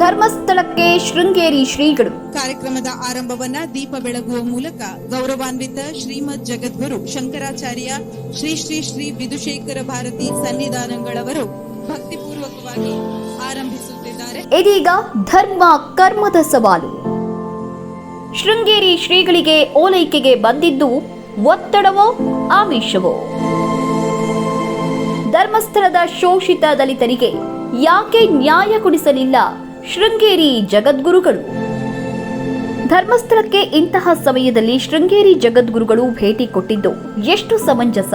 ಧರ್ಮಸ್ಥಳಕ್ಕೆ ಶೃಂಗೇರಿ ಶ್ರೀಗಳು. ಕಾರ್ಯಕ್ರಮದ ಆರಂಭವನ್ನ ದೀಪ ಬೆಳಗುವ ಮೂಲಕ ಗೌರವಾನ್ವಿತ ಶ್ರೀಮದ್ ಜಗದ್ಗುರು ಶಂಕರಾಚಾರ್ಯ ಶ್ರೀ ಶ್ರೀ ಶ್ರೀ ವಿಧುಶೇಖರ ಭಾರತಿ ಸನ್ನಿಧಾನಗಳವರು ಭಕ್ತಿಪೂರ್ವಕವಾಗಿ ಆರಂಭಿಸುತ್ತಿದ್ದಾರೆ. ಇದೀಗ ಧರ್ಮ ಕರ್ಮದ ಸವಾಲು. ಶೃಂಗೇರಿ ಶ್ರೀಗಳಿಗೆ ಓಲೈಕೆಗೆ ಬಂದಿದ್ದು ಒತ್ತಡವೋ ಆಮಿಷವೋ? ಧರ್ಮಸ್ಥಳದ ಶೋಷಿತ ದಲಿತರಿಗೆ ಯಾಕೆ ನ್ಯಾಯ ಕೊಡಿಸಲಿಲ್ಲ? ಶೃಂಗೇರಿ ಜಗದ್ಗುರುಗಳು. ಧರ್ಮಸ್ಥಳಕ್ಕೆ ಇಂತಹ ಸಮಯದಲ್ಲಿ ಶೃಂಗೇರಿ ಜಗದ್ಗುರುಗಳು ಭೇಟಿ ಕೊಟ್ಟಿದ್ದು ಎಷ್ಟು ಸಮಂಜಸ.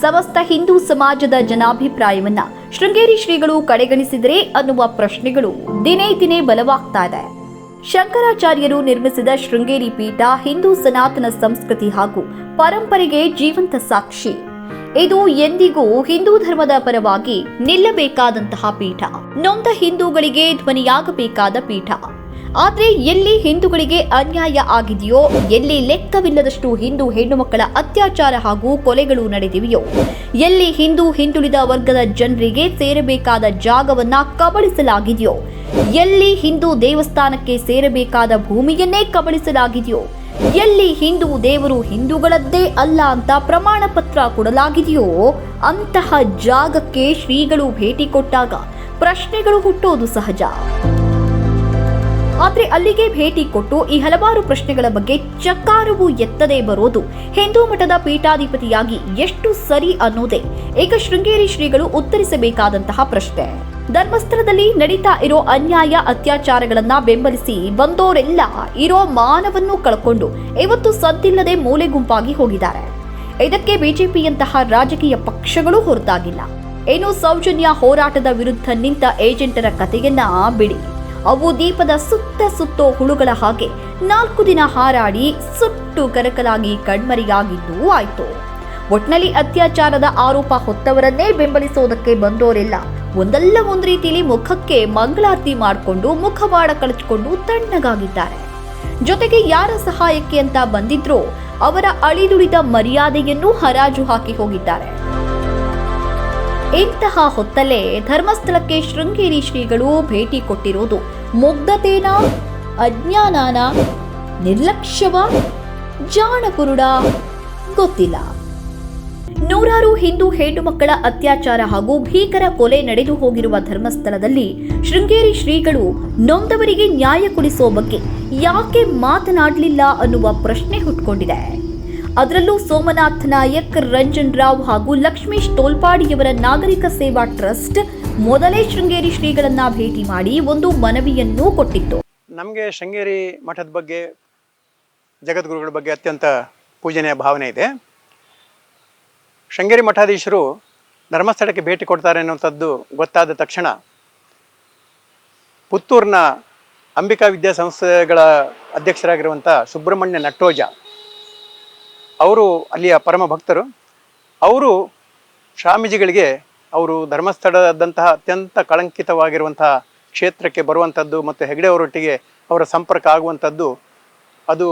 ಸಮಸ್ತ ಹಿಂದೂ ಸಮಾಜದ ಜನಾಭಿಪ್ರಾಯವನ್ನ ಶೃಂಗೇರಿ ಶ್ರೀಗಳು ಕಡೆಗಣಿಸಿದರೆ ಅನ್ನುವ ಪ್ರಶ್ನೆಗಳು ದಿನೇ ದಿನೇ ಬಲವಾಗ್ತಾ ಇದೆ ಶಂಕರಾಚಾರ್ಯರು ನಿರ್ಮಿಸಿದ ಶೃಂಗೇರಿ ಪೀಠ ಹಿಂದೂ ಸನಾತನ ಸಂಸ್ಕೃತಿ ಹಾಗೂ ಪರಂಪರೆಗೆ ಜೀವಂತ ಸಾಕ್ಷಿ. ಇದು ಎಂದಿಗೂ ಹಿಂದೂ ಧರ್ಮದ ಪರವಾಗಿ ನಿಲ್ಲಬೇಕಾದಂತಹ ಪೀಠ. ನೊಂದ ಹಿಂದೂಗಳಿಗೆ ಧ್ವನಿಯಾಗಬೇಕಾದ ಪೀಠ. ಆದರೆ ಎಲ್ಲಿ ಹಿಂದೂಗಳಿಗೆ ಅನ್ಯಾಯ ಆಗಿದೆಯೋ, ಎಲ್ಲಿ ಲೆಕ್ಕವಿಲ್ಲದಷ್ಟು ಹಿಂದೂ ಹೆಣ್ಣು ಮಕ್ಕಳ ಅತ್ಯಾಚಾರ ಹಾಗೂ ಕೊಲೆಗಳು ನಡೆದಿವೆಯೋ, ಎಲ್ಲಿ ಹಿಂದೂ ಹಿಂದುಳಿದ ವರ್ಗದ ಜನರಿಗೆ ಸೇರಬೇಕಾದ ಜಾಗವನ್ನ ಕಬಳಿಸಲಾಗಿದೆಯೋ, ಎಲ್ಲಿ ಹಿಂದೂ ದೇವಸ್ಥಾನಕ್ಕೆ ಸೇರಬೇಕಾದ ಭೂಮಿಯನ್ನೇ ಕಬಳಿಸಲಾಗಿದೆಯೋ ಎಲ್ಲಿ ಹಿಂದೂ ದೇವರು ಹಿಂದೂಗಳದ್ದೇ ಅಲ್ಲ ಅಂತ ಪ್ರಮಾಣ ಪತ್ರ ಕೊಡಲಾಗಿದೆಯೋ ಅಂತಹ ಜಾಗಕ್ಕೆ ಶ್ರೀಗಳು ಭೇಟಿ ಕೊಟ್ಟಾಗ ಪ್ರಶ್ನೆಗಳು ಹುಟ್ಟೋದು ಸಹಜ. ಆದ್ರೆ ಅಲ್ಲಿಗೆ ಭೇಟಿ ಕೊಟ್ಟು ಈ ಹಲವಾರು ಪ್ರಶ್ನೆಗಳ ಬಗ್ಗೆ ಚಕಾರವು ಎತ್ತದೇ ಬರೋದು ಹಿಂದೂ ಮಠದ ಪೀಠಾಧಿಪತಿಯಾಗಿ ಎಷ್ಟು ಸರಿ ಅನ್ನೋದೇ. ಏಕ ಶೃಂಗೇರಿ ಶ್ರೀಗಳು ಉತ್ತರಿಸಬೇಕಾದಂತಹ ಪ್ರಶ್ನೆ. ಧರ್ಮಸ್ಥಳದಲ್ಲಿ ನಡೀತಾ ಇರೋ ಅನ್ಯಾಯ ಅತ್ಯಾಚಾರಗಳನ್ನ ಬೆಂಬಲಿಸಿ ಬಂದೋರೆಲ್ಲ ಇರೋ ಮಾನವನ್ನು ಕಳ್ಕೊಂಡು ಇವತ್ತು ಸದ್ದಿಲ್ಲದೆ ಮೂಲೆ ಗುಂಪಾಗಿ ಹೋಗಿದ್ದಾರೆ. ಇದಕ್ಕೆ ಬಿಜೆಪಿಯಂತಹ ರಾಜಕೀಯ ಪಕ್ಷಗಳು ಹೊರತಾಗಿಲ್ಲ. ಏನು ಸೌಜನ್ಯ ಹೋರಾಟದ ವಿರುದ್ಧ ನಿಂತ ಏಜೆಂಟರ ಕಥೆಯನ್ನ ಬಿಡಿ. ಅವು ದೀಪದ ಸುತ್ತ ಸುತ್ತೋ ಹುಳುಗಳ ಹಾಗೆ ನಾಲ್ಕು ದಿನ ಹಾರಾಡಿ ಸುಟ್ಟು ಕರಕಲಾಗಿ ಕಣ್ಮರಿಯಾಗಿದ್ದು ಆಯ್ತು. ಒಟ್ನಲ್ಲಿ ಅತ್ಯಾಚಾರದ ಆರೋಪ ಹೊತ್ತವರನ್ನೇ ಬೆಂಬಲಿಸೋದಕ್ಕೆ ಬಂದೋರೆಲ್ಲ ಒಂದಲ್ಲ ಒಂದು ರೀತಿಯಲ್ಲಿ ಮುಖಕ್ಕೆ ಮಂಗಳಾರತಿ ಮಾಡಿಕೊಂಡು ಮುಖವಾಡ ಕಳಚಿಕೊಂಡು ತಣ್ಣಗಾಗಿದ್ದಾರೆ. ಜೊತೆಗೆ ಯಾರ ಸಹಾಯಕ್ಕೆ ಅಂತ ಬಂದಿದ್ರೋ ಅವರ ಅಳಿದುಳಿದ ಮರ್ಯಾದೆಯನ್ನು ಹರಾಜು ಹಾಕಿ ಹೋಗಿದ್ದಾರೆ. ಇಂತಹ ಹೊತ್ತಲ್ಲೇ ಧರ್ಮಸ್ಥಳಕ್ಕೆ ಶೃಂಗೇರಿ ಶ್ರೀಗಳು ಭೇಟಿ ಕೊಟ್ಟಿರೋದು ಮುಗ್ಧತೇನ, ಅಜ್ಞಾನಾನ, ನಿರ್ಲಕ್ಷ್ಯವ ಜಾಣಕುರುಡ ಗೊತ್ತಿಲ್ಲ. ನೂರಾರು ಹಿಂದೂ ಹೆಣ್ಣು ಮಕ್ಕಳ ಅತ್ಯಾಚಾರ ಹಾಗೂ ಭೀಕರ ಕೊಲೆ ನಡೆದು ಹೋಗಿರುವ ಧರ್ಮಸ್ಥಳದಲ್ಲಿ ಶೃಂಗೇರಿ ಶ್ರೀಗಳು ನೊಂದವರಿಗೆ ನ್ಯಾಯ ಕೊಡಿಸೋ ಬಗ್ಗೆ ಯಾಕೆ ಮಾತನಾಡಲಿಲ್ಲ ಅನ್ನುವ ಪ್ರಶ್ನೆ ಹುಟ್ಕೊಂಡಿದೆ. ಅದರಲ್ಲೂ ಸೋಮನಾಥ್ ನಾಯಕ್, ರಂಜನ್ ರಾವ್ ಹಾಗೂ ಲಕ್ಷ್ಮೀಶ್ ತೋಲ್ಪಾಡಿಯವರ ನಾಗರಿಕ ಸೇವಾ ಟ್ರಸ್ಟ್ ಮೊದಲೇ ಶೃಂಗೇರಿ ಶ್ರೀಗಳನ್ನ ಭೇಟಿ ಮಾಡಿ ಒಂದು ಮನವಿಯನ್ನು ಕೊಟ್ಟಿತ್ತು. ನಮಗೆ ಶೃಂಗೇರಿ ಮಠದ ಬಗ್ಗೆ, ಜಗದ್ಗುರುಗಳ ಬಗ್ಗೆ ಅತ್ಯಂತ ಪೂಜನೀಯ ಭಾವನೆ ಇದೆ. ಶೃಂಗೇರಿ ಮಠಾಧೀಶರು ಧರ್ಮಸ್ಥಳಕ್ಕೆ ಭೇಟಿ ಕೊಡ್ತಾರೆ ಅನ್ನುವಂಥದ್ದು ಗೊತ್ತಾದ ತಕ್ಷಣ ಪುತ್ತೂರಿನ ಅಂಬಿಕಾ ವಿದ್ಯಾಸಂಸ್ಥೆಗಳ ಅಧ್ಯಕ್ಷರಾಗಿರುವಂಥ ಸುಬ್ರಹ್ಮಣ್ಯ ನಟ್ಟೋಜ, ಅವರು ಅಲ್ಲಿಯ ಪರಮ ಭಕ್ತರು. ಅವರು ಸ್ವಾಮೀಜಿಗಳಿಗೆ ಅವರು ಧರ್ಮಸ್ಥಳದಂತಹ ಅತ್ಯಂತ ಕಳಂಕಿತವಾಗಿರುವಂತಹ ಕ್ಷೇತ್ರಕ್ಕೆ ಬರುವಂಥದ್ದು ಮತ್ತು ಹೆಗಡೆ ಅವರೊಟ್ಟಿಗೆ ಅವರ ಸಂಪರ್ಕ ಆಗುವಂಥದ್ದು ಅದು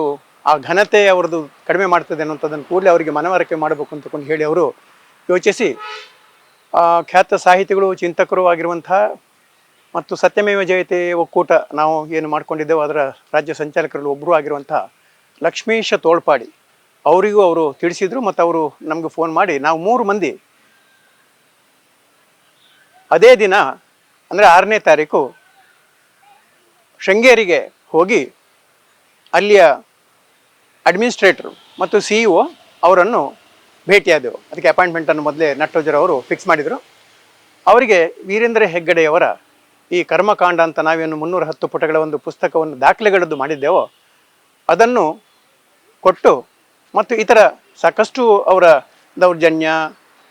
ಆ ಘನತೆ ಅವ್ರದ್ದು ಕಡಿಮೆ ಮಾಡ್ತದೆ ಅನ್ನೋಂಥದ್ದನ್ನು ಕೂಡಲೇ ಅವರಿಗೆ ಮನವರಿಕೆ ಮಾಡಬೇಕು ಅಂತಕೊಂಡು ಹೇಳಿ ಅವರು ಯೋಚಿಸಿ ಖ್ಯಾತ ಸಾಹಿತಿಗಳು, ಚಿಂತಕರು ಆಗಿರುವಂತಹ ಮತ್ತು ಸತ್ಯಮೇವ ಜಯತೆ ಒಕ್ಕೂಟ ನಾವು ಏನು ಮಾಡ್ಕೊಂಡಿದ್ದೇವೆ, ಅದರ ರಾಜ್ಯ ಸಂಚಾಲಕರಲ್ಲಿ ಒಬ್ಬರು ಆಗಿರುವಂಥ ಲಕ್ಷ್ಮೀಶ ತೋಳ್ಪಾಡಿ ಅವರಿಗೂ ಅವರು ತಿಳಿಸಿದರು ಮತ್ತು ಅವರು ನಮಗೆ ಫೋನ್ ಮಾಡಿ, ನಾವು ಮೂರು ಮಂದಿ ಅದೇ ದಿನ, ಅಂದರೆ ಆರನೇ ತಾರೀಕು, ಶೃಂಗೇರಿಗೆ ಹೋಗಿ ಅಲ್ಲಿಯ ಅಡ್ಮಿನಿಸ್ಟ್ರೇಟರ್ ಮತ್ತು ಸಿ ಇ ಒ ಅವರನ್ನು ಭೇಟಿಯಾದೆವು. ಅದಕ್ಕೆ ಅಪಾಯಿಂಟ್ಮೆಂಟನ್ನು ಮೊದಲೇ ನಟ್ಟೋಜರ್ ಅವರು ಫಿಕ್ಸ್ ಮಾಡಿದರು. ಅವರಿಗೆ ವೀರೇಂದ್ರ ಹೆಗ್ಗಡೆಯವರ ಈ ಕರ್ಮಕಾಂಡ ಅಂತ ನಾವೇನು ಮುನ್ನೂರ ಹತ್ತು ಪುಟಗಳ ಒಂದು ಪುಸ್ತಕವನ್ನು ದಾಖಲೆಗಳದ್ದು ಮಾಡಿದ್ದೆವೋ, ಅದನ್ನು ಕೊಟ್ಟು ಮತ್ತು ಇತರ ಸಾಕಷ್ಟು ಅವರ ದೌರ್ಜನ್ಯ,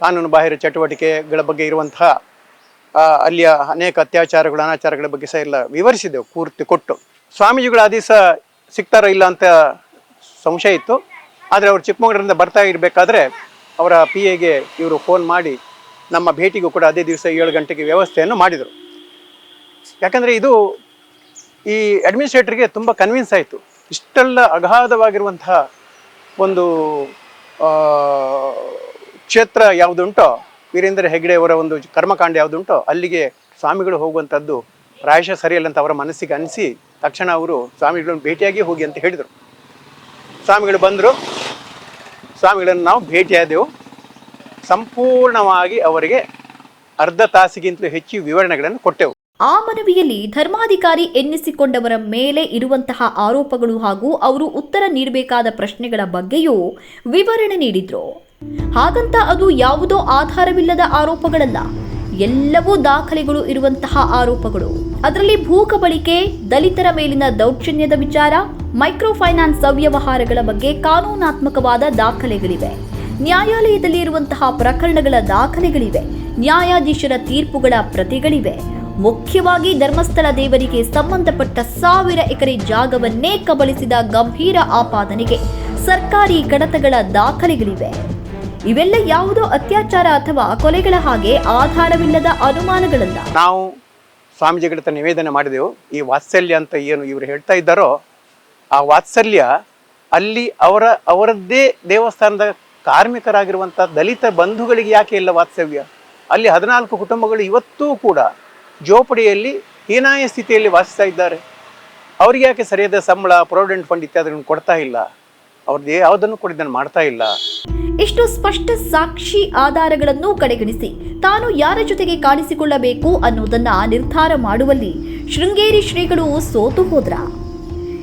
ಕಾನೂನು ಬಾಹಿರ ಚಟುವಟಿಕೆಗಳ ಬಗ್ಗೆ ಇರುವಂತಹ ಅಲ್ಲಿಯ ಅನೇಕ ಅತ್ಯಾಚಾರಗಳು, ಅನಾಚಾರಗಳ ಬಗ್ಗೆ ಸಹ ಎಲ್ಲ ವಿವರಿಸಿದೆವು ಪೂರ್ತಿ ಕೊಟ್ಟು. ಸ್ವಾಮೀಜಿಗಳು ಆ ದಿವಸ ಸಿಗ್ತಾರೋ ಇಲ್ಲ ಅಂತ ಸಂಶಯ ಇತ್ತು. ಆದರೆ ಅವರು ಚಿಕ್ಕಮಗಳೂರಿಂದ ಬರ್ತಾ ಇರಬೇಕಾದ್ರೆ ಅವರ ಪಿ ಎಗೆ ಇವರು ಫೋನ್ ಮಾಡಿ ನಮ್ಮ ಭೇಟಿಗೂ ಕೂಡ ಅದೇ ದಿವಸ ಏಳು ಗಂಟೆಗೆ ವ್ಯವಸ್ಥೆಯನ್ನು ಮಾಡಿದರು. ಯಾಕಂದರೆ ಇದು ಈ ಅಡ್ಮಿನಿಸ್ಟ್ರೇಟರ್ಗೆ ತುಂಬ ಕನ್ವಿನ್ಸ್ ಆಯಿತು. ಇಷ್ಟೆಲ್ಲ ಅಗಾಧವಾಗಿರುವಂತಹ ಒಂದು ಕ್ಷೇತ್ರ ಯಾವುದುಂಟೋ, ವೀರೇಂದ್ರ ಹೆಗ್ಡೆಯವರ ಒಂದು ಕರ್ಮಕಾಂಡ ಯಾವುದುಂಟೋ, ಅಲ್ಲಿಗೆ ಸ್ವಾಮಿಗಳು ಹೋಗುವಂಥದ್ದು ಪ್ರಾಯಶಃ ಸರಿಯಲ್ಲ ಅಂತ ಅವರ ಮನಸ್ಸಿಗೆ ಅನಿಸಿ ತಕ್ಷಣ ಅವರು ಸ್ವಾಮಿಗಳನ್ನು ಭೇಟಿಯಾಗಿ ಹೋಗಿ ಅಂತ ಹೇಳಿದರು. ಸ್ವಾಮಿಗಳು ಬಂದರು. ಸ್ವಾಮಿಗಳನ್ನು ನಾವು ಭೇಟಿಯಾದೆವು. ಸಂಪೂರ್ಣವಾಗಿ ಅವರಿಗೆ ಅರ್ಧ ತಾಸಿಗಿಂತಲೂ ಹೆಚ್ಚು ವಿವರಣೆಗಳನ್ನು ಕೊಟ್ಟೆವು. ಆ ಮನವಿಯಲ್ಲಿ ಧರ್ಮಾಧಿಕಾರಿ ಎನ್ನಿಸಿಕೊಂಡವರ ಮೇಲೆ ಇರುವಂತಹ ಆರೋಪಗಳು ಹಾಗೂ ಅವರು ಉತ್ತರ ನೀಡಬೇಕಾದ ಪ್ರಶ್ನೆಗಳ ಬಗ್ಗೆಯೂ ವಿವರಣೆ ನೀಡಿದ್ರು. ಹಾಗಂತ ಅದು ಯಾವುದೋ ಆಧಾರವಿಲ್ಲದ ಆರೋಪಗಳಲ್ಲ. ಎಲ್ಲವೂ ದಾಖಲೆಗಳು ಇರುವಂತಹ ಆರೋಪಗಳು. ಅದರಲ್ಲಿ ಭೂ ಕಬಳಿಕೆ, ದಲಿತರ ಮೇಲಿನ ದೌರ್ಜನ್ಯದ ವಿಚಾರ ಮೈಕ್ರೋ ಫೈನಾನ್ಸ್ ಅವ್ಯವಹಾರಗಳ ಬಗ್ಗೆ ಕಾನೂನಾತ್ಮಕವಾದ ದಾಖಲೆಗಳಿವೆ. ನ್ಯಾಯಾಲಯದಲ್ಲಿ ಇರುವಂತಹ ಪ್ರಕರಣಗಳ ದಾಖಲೆಗಳಿವೆ. ನ್ಯಾಯಾಧೀಶರ ತೀರ್ಪುಗಳ ಪ್ರತಿಗಳಿವೆ. ಮುಖ್ಯವಾಗಿ ಧರ್ಮಸ್ಥಳ ದೇವರಿಗೆ ಸಂಬಂಧಪಟ್ಟ ಸಾವಿರ ಎಕರೆ ಜಾಗವನ್ನೇ ಕಬಳಿಸಿದ ಗಂಭೀರ ಆಪಾದನೆಗೆ ಸರ್ಕಾರಿ ಕಡತಗಳ ದಾಖಲೆಗಳಿವೆ. ಇವೆಲ್ಲ ಯಾವುದೋ ಅತ್ಯಾಚಾರ ಅಥವಾ ಕೊಲೆಗಳ ಹಾಗೆ ಆಧಾರವಿಲ್ಲದ ಅನುಮಾನಗಳಲ್ಲ ನಾವು ಸ್ವಾಮೀಜಿಗಳ ನಿವೇದನೆ ಮಾಡಿದೆವು. ಈ ವಾತ್ಸಲ್ಯ ಅಂತ ಏನು ಇವರು ಹೇಳ್ತಾ ಇದ್ದಾರೋ, ಆ ವಾತ್ಸಲ್ಯ ಅಲ್ಲಿ ಅವರ, ಅವರದ್ದೇ ದೇವಸ್ಥಾನದ ಕಾರ್ಮಿಕರಾಗಿರುವಂಥ ದಲಿತ ಬಂಧುಗಳಿಗೆ ಯಾಕೆ ಇಲ್ಲ ವಾತ್ಸವ್ಯ ಅಲ್ಲಿ ಹದಿನಾಲ್ಕು ಕುಟುಂಬಗಳು ಇವತ್ತೂ ಕೂಡ ಜೋಪಡಿಯಲ್ಲಿ ಹೀನಾಯ ಸ್ಥಿತಿಯಲ್ಲಿ ವಾಸಿಸ್ತಾ ಇದ್ದಾರೆ. ಅವ್ರಿಗೆ ಯಾಕೆ ಸರಿಯಾದ ಸಂಬಳ, ಪ್ರಾವಿಡೆಂಟ್ ಫಂಡ್ ಇತ್ಯಾದಿಗಳನ್ನು ಕೊಡ್ತಾ ಇಲ್ಲ? ಅವ್ರದ್ದು ಯಾವುದನ್ನು ಕೂಡ ಇದನ್ನು ಮಾಡ್ತಾ ಇಲ್ಲ. ಇಷ್ಟು ಸ್ಪಷ್ಟ ಸಾಕ್ಷಿ ಆಧಾರಗಳನ್ನು ಕಡೆಗಣಿಸಿ. ತಾನು ಯಾರ ಜೊತೆಗೆ ಕಾಣಿಸಿಕೊಳ್ಳಬೇಕು ಅನ್ನೋದನ್ನ ನಿರ್ಧಾರ ಮಾಡುವಲ್ಲಿ ಶೃಂಗೇರಿ ಶ್ರೀಗಳು ಸೋತು ಹೋದ್ರ.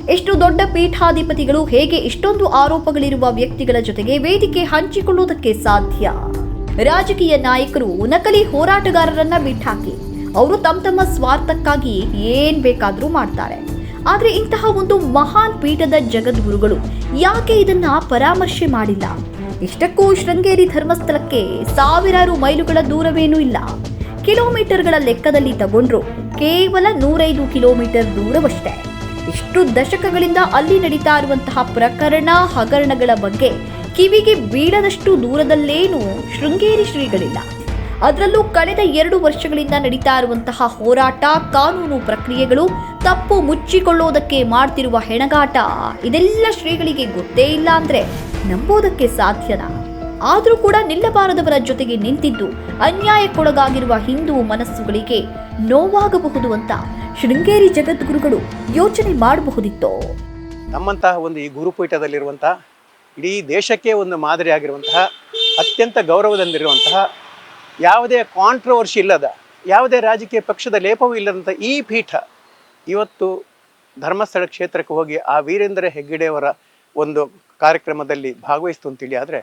ಎಷ್ಟು ದೊಡ್ಡ ಪೀಠಾಧಿಪತಿಗಳು ಹೇಗೆ ಇಷ್ಟೊಂದು ಆರೋಪಗಳಿರುವ ವ್ಯಕ್ತಿಗಳ ಜೊತೆಗೆ ವೇದಿಕೆ ಹಂಚಿಕೊಳ್ಳುವುದಕ್ಕೆ ಸಾಧ್ಯ? ರಾಜಕೀಯ ನಾಯಕರು ನಕಲಿ ಹೋರಾಟಗಾರರನ್ನ ಬಿಟ್ಟಾಕಿ. ಅವರು ತಮ್ಮ ತಮ್ಮ ಸ್ವಾರ್ಥಕ್ಕಾಗಿ ಏನ್ ಬೇಕಾದರೂ ಮಾಡ್ತಾರೆ. ಆದ್ರೆ ಇಂತಹ ಒಂದು ಮಹಾನ್ ಪೀಠದ ಜಗದ್ಗುರುಗಳು ಯಾಕೆ ಇದನ್ನ ಪರಾಮರ್ಶೆ ಮಾಡಿಲ್ಲ? ಇಷ್ಟಕ್ಕೂ ಶೃಂಗೇರಿ ಧರ್ಮಸ್ಥಳಕ್ಕೆ ಸಾವಿರಾರು ಮೈಲುಗಳ ದೂರವೇನೂ ಇಲ್ಲ. ಕಿಲೋಮೀಟರ್ಗಳ ಲೆಕ್ಕದಲ್ಲಿ ತಗೊಂಡ್ರು ಕೇವಲ ನೂರೈದು ಕಿಲೋಮೀಟರ್ ದೂರವಷ್ಟೇ. ಇಷ್ಟು ದಶಕಗಳಿಂದ ಅಲ್ಲಿ ನಡೀತಾ ಇರುವಂತಹ ಪ್ರಕರಣ, ಹಗರಣಗಳ ಬಗ್ಗೆ ಕಿವಿಗೆ ಬೀಳದಷ್ಟು ದೂರದಲ್ಲೇನೂ ಶೃಂಗೇರಿ ಶ್ರೀಗಳಿಲ್ಲ. ಅದರಲ್ಲೂ ಕಳೆದ ಎರಡು ವರ್ಷಗಳಿಂದ ನಡೀತಾ ಇರುವಂತಹ ಹೋರಾಟ, ಕಾನೂನು ಪ್ರಕ್ರಿಯೆಗಳು ತಪ್ಪು ಮುಚ್ಚಿಕೊಳ್ಳೋದಕ್ಕೆ ಮಾಡ್ತಿರುವ ಹೆಣಗಾಟ ಇದೆಲ್ಲ ಶ್ರೀಗಳಿಗೆ ಗೊತ್ತೇ ಇಲ್ಲ ಅಂದ್ರೆ ನಂಬೋದಕ್ಕೆ ಸಾಧ್ಯನ? ಆದರೂ ಕೂಡ ನಿಲ್ಲಬಾರದವರ ಜೊತೆಗೆ ನಿಂತಿದ್ದು ಅನ್ಯಾಯಕ್ಕೊಳಗಾಗಿರುವ ಹಿಂದೂ ಮನಸ್ಸುಗಳಿಗೆ ನೋವಾಗಬಹುದು ಅಂತ ಶೃಂಗೇರಿ ಜಗದ್ಗುರುಗಳು ಯೋಚನೆ ಮಾಡಬಹುದಿತ್ತು? ನಮ್ಮಂತಹ ಒಂದು ಈ ಗುರುಪೀಠದಲ್ಲಿರುವಂತಹ ಇಡೀ ದೇಶಕ್ಕೆ ಒಂದು ಮಾದರಿಯಾಗಿರುವಂತಹ, ಅತ್ಯಂತ ಗೌರವದಲ್ಲಿರುವಂತಹ, ಯಾವುದೇ ಕಾಂಟ್ರವರ್ಸಿ ಇಲ್ಲದ, ಯಾವುದೇ ರಾಜಕೀಯ ಪಕ್ಷದ ಲೇಪವೂ ಇಲ್ಲದಂಥ ಈ ಪೀಠ ಇವತ್ತು ಧರ್ಮಸ್ಥಳ ಕ್ಷೇತ್ರಕ್ಕೆ ಹೋಗಿ ಆ ವೀರೇಂದ್ರ ಹೆಗ್ಗಡೆಯವರ ಒಂದು ಕಾರ್ಯಕ್ರಮದಲ್ಲಿ ಭಾಗವಹಿಸ್ತು ಅಂತೇಳಿ ಆದರೆ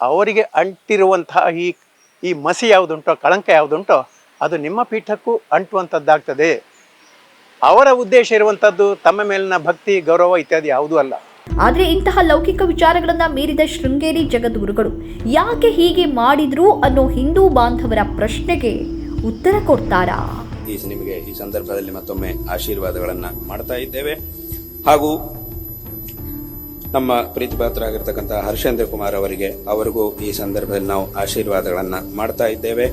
ಅವರಿಗೆ ಅಂಟಿರುವಂತಹ ಈ ಈ ಮಸಿ ಯಾವುದುಂಟೋ, ಕಳಂಕ ಯಾವುದುಂಟೋ, ಅದು ನಿಮ್ಮ ಪೀಠಕ್ಕೂ ಅಂಟುವಂಥದ್ದಾಗ್ತದೆ ಅವರ ಉದ್ದೇಶ ಇರುವಂಥದ್ದು ತಮ್ಮ ಮೇಲಿನ ಭಕ್ತಿ, ಗೌರವ ಇತ್ಯಾದಿ ಯಾವುದೂ ಅಲ್ಲ. ಆದರೆ ಇಂತಹ ಲೌಕಿಕ ವಿಚಾರಗಳನ್ನು ಮೀರಿದ ಶೃಂಗೇರಿ ಜಗದ್ಗುರುಗಳು ಯಾಕೆ ಹೀಗೆ ಮಾಡಿದ್ರು ಅನ್ನೋ ಹಿಂದೂ ಬಾಂಧವರ ಪ್ರಶ್ನೆಗೆ ಉತ್ತರ ಕೊಡ್ತಾರಾ? ಈ ನಿಮಗೆ ಈ ಸಂದರ್ಭದಲ್ಲಿ ಮತ್ತೊಮ್ಮೆ ಆಶೀರ್ವಾದಗಳನ್ನು ಮಾಡ್ತಾ ಇದ್ದೇವೆ. ಹಾಗೂ ನಮ್ಮ ಪ್ರೀತಿಪಾತ್ರರಾಗಿರ್ತಕ್ಕಂಥ ಹರ್ಷೇಂದ್ರ ಕುಮಾರ್ ಅವರಿಗೆ ಅವರಿಗೂ ಈ ಸಂದರ್ಭದಲ್ಲಿ ನಾವು ಆಶೀರ್ವಾದಗಳನ್ನು ಮಾಡ್ತಾ ಇದ್ದೇವೆ.